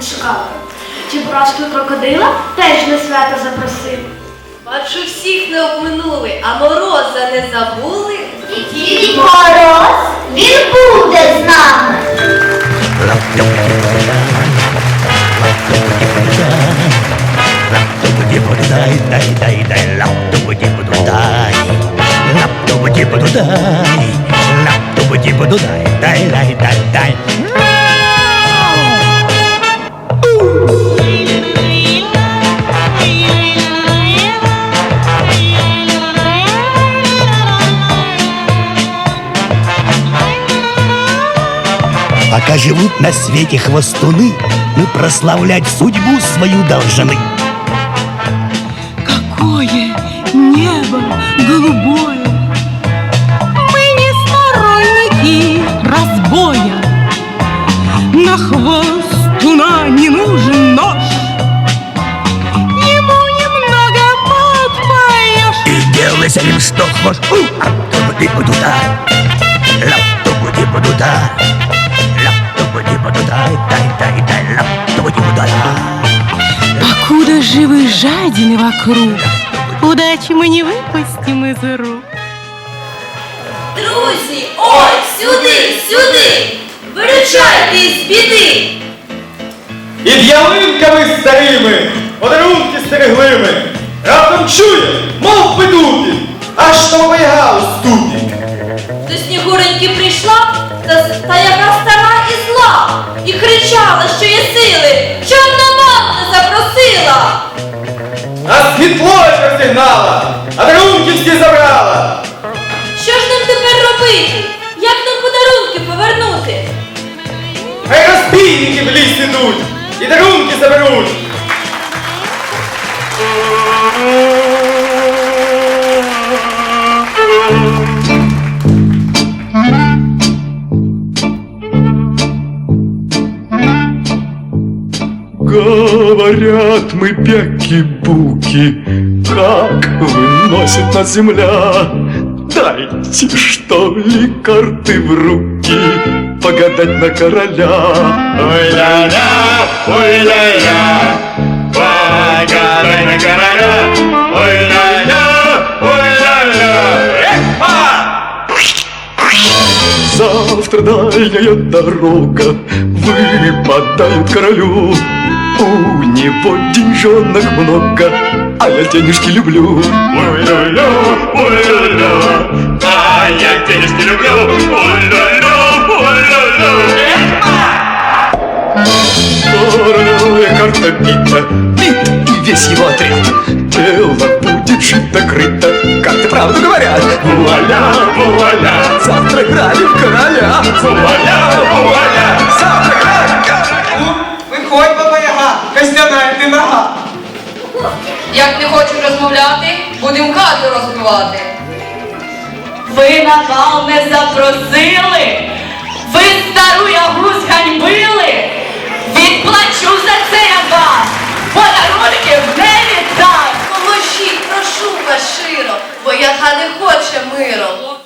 Ледве. Чи поразку крокодила теж на свято запросив. Бачу, всіх не обминули, а мороза не забули. І Дід Мороз, він буде з нами. Дай, дай, дай, дай, лап-ту-бу-ди-бу-ду-дай. Лап-ту-бу-ди-бу-ду-дай. Лап-ту-бу-ди-бу-ду-дай. Дай, дай, дай, дай. Пока живут на свете хвостуны, мы прославлять судьбу свою должны. Какое небо голубое! Мы не сторонники разбоя. На хвост туна не нужен нож. Ему немного подпоешь. И делай с ним что хочешь. У, лап-ту-бу-ди-бу-ду-дай. Лап-ту-бу-ди-бу-ду-дай. Лап-ту-бу-ди-бу-ду-дай. Покуда живы жадины вокруг, Удачи мы не выпустим из рук. Друзі, ой, сюди, сюди! Виручайте із біди! Під ялинками старими, подарунки стерегливими, раптом чує, мов петухи, аж того у ступі. До снігуреньки прийшла, та, та яка стара і зла, і кричала, що є А світлою розігнала, а дарунки всі забрала. Що ж нам тепер робити? Як нам подарунки повернути? Хай розбійники в ліс ідуть і дарунки заберуть. Говорят мы бяки-буки, как выносит нас земля. Дайте, что ли, карты в руки, погадать на короля. Ой-ля-ля, ой-ля-ля, погадай на короля. Ой-ля-ля, ой-ля-ля! Завтра дальняя дорога выпадает королю. У него деньжонок много, а я денежки люблю. Ой-ля-ля, ой-ля-ля, а я денежки люблю. Ой-ля-ля, ой-ля-ля. Вторая карта бита, бит и весь его отряд. Дело будет шито-крыто, карты правду говорят. Вуаля, вуаля, завтра играли в короля. Вуаля, вуаля, завтра играли костяна. Як не хочу розмовляти, будемо хату розбивати. Ви на бал не запросили, ви стару ягу зганьбили. Відплачу за це я вам, подарунків не віддам. Поможіть, прошу вас широ, бо яга не хоче миру.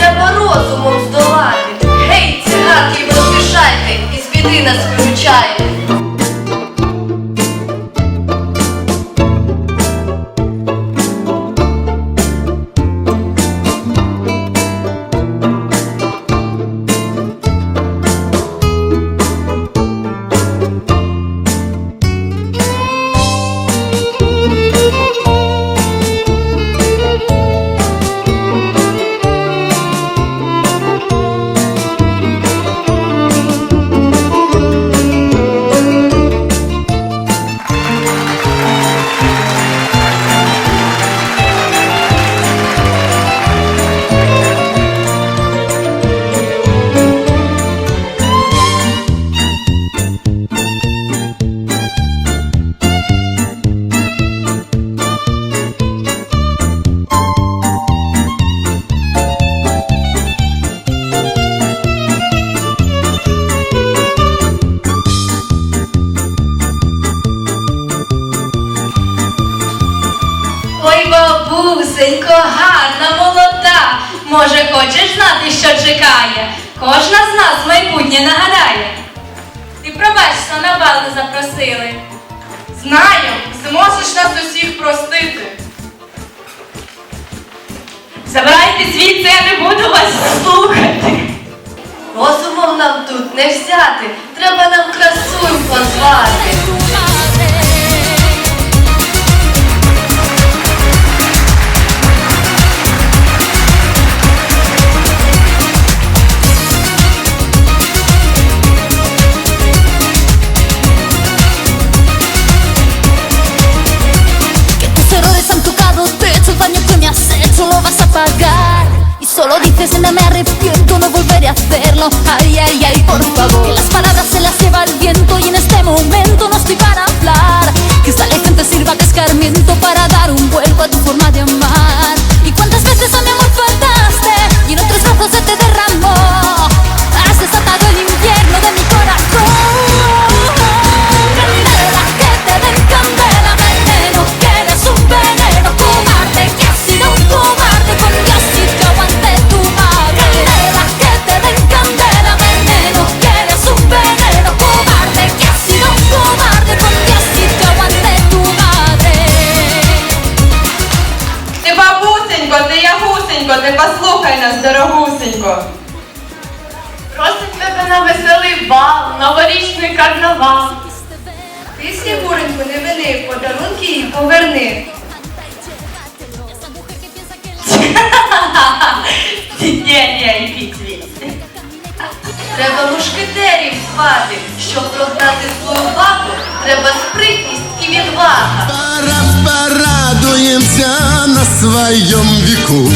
Треба розумом здолати. Гей, циганки, поспішайте, із біди нас виручайте. Чекає? Кожна з нас майбутнє нагадає. Ти пробач, що на бал не запросили. Знаю, зможеш нас усіх простити. Забирайте звідси, я не буду вас слухати. Розумом нам тут не взяти, треба нам красунь позвати. Pagar. Y solo dices, no me arrepiento, no volveré a hacerlo. Ay, ay, ay, por favor. Que las palabras se las lleva el viento y en este momento no estoy para hablar. Que esta lección te sirva de escarmiento para dar un vuelco a tu forma de amar. ¿Y cuántas veces a mi amor faltaste y en otros brazos se te derramó? Снігуреньку, подарунки їй поверни. Ні-ні, йдіть звідси. Треба мушкетерів звати, щоб прогнати свою бабу, треба спритність і відвага. Пора порадуемся на своем веку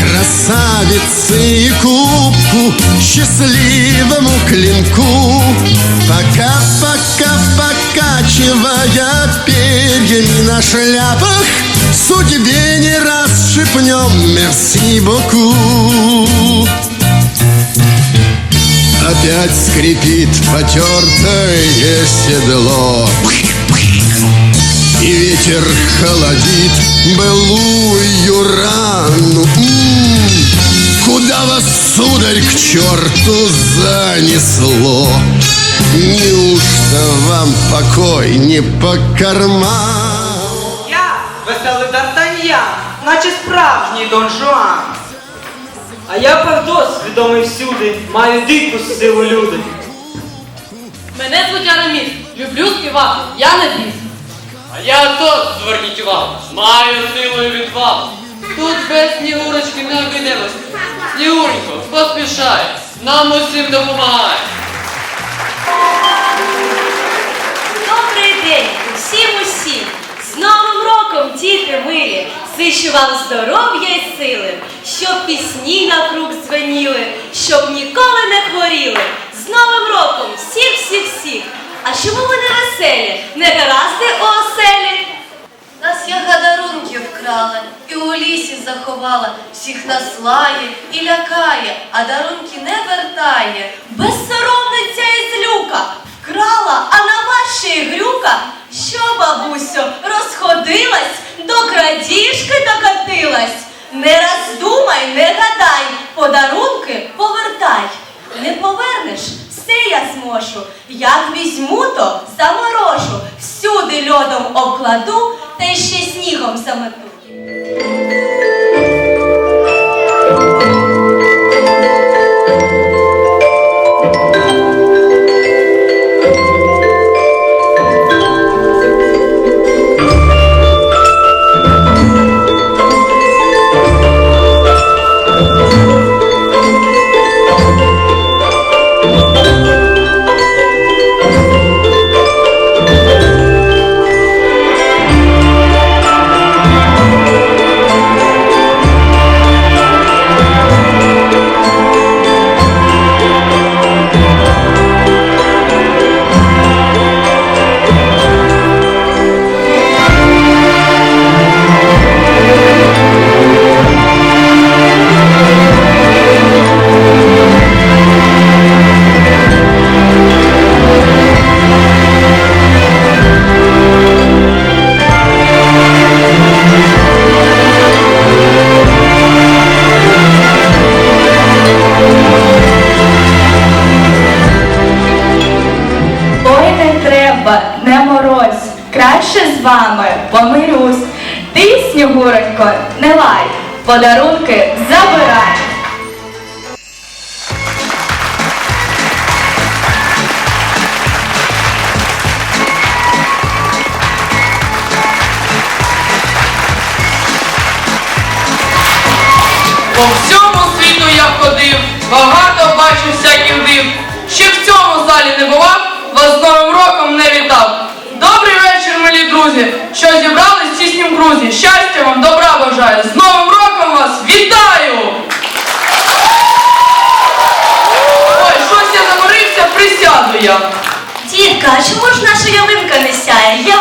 Красавице и кубку, счастливому клинку Пока-пока покачивая перьями на шляпах Судьбе не раз шепнем мерси боку Опять скрипит потертое седло. И ветер холодит былую рану. Куда вас, сударь, к черту занесло? Неужто вам покой не по карману? Я веселий Д'Артаньян, наче справжній Дон Жуан. А я Павдос, відомий всюди, маю дику силу люди. Мене звуть Араміс, люблю співати, я не біс. А я то, зверніть увагу, маю силу і відвагу. Тут без снігурочки не обійдемося. Снігуренько, поспішай, нам усім допомагай. Зичу вам здоров'я і сили, щоб пісні навкруг дзвеніли, щоб ніколи не хворіли. З Новим роком всіх, всіх, всіх! А чому ви не веселі? Не гаразди у оселі? Нас яга дарунків вкрала і у лісі заховала, всіх нас лає і лякає, а дарунки не вертає. Безсоромниця і злюка вкрала, а на вас ще й грюка. Що, бабусю, розходилась, до крадіжки докатилась? Не роздумай, не гадай, подарунки повертай. Не повернеш, все я зможу. Як візьму, то заморожу, всюди льодом обкладу, та ще снігом замету. Подарунки забирай. По всьому світу я ходив, багато бачив всяких див. Ще в цьому залі не бував, вас з Новим роком не вітав. Друзі, що зібрались в тіснім крузі. Щастя вам, добра бажаю. З Новим роком вас вітаю! Ой, щось я заморився, присяду я. Дітка, а чому ж наша ялинка не сяє? Є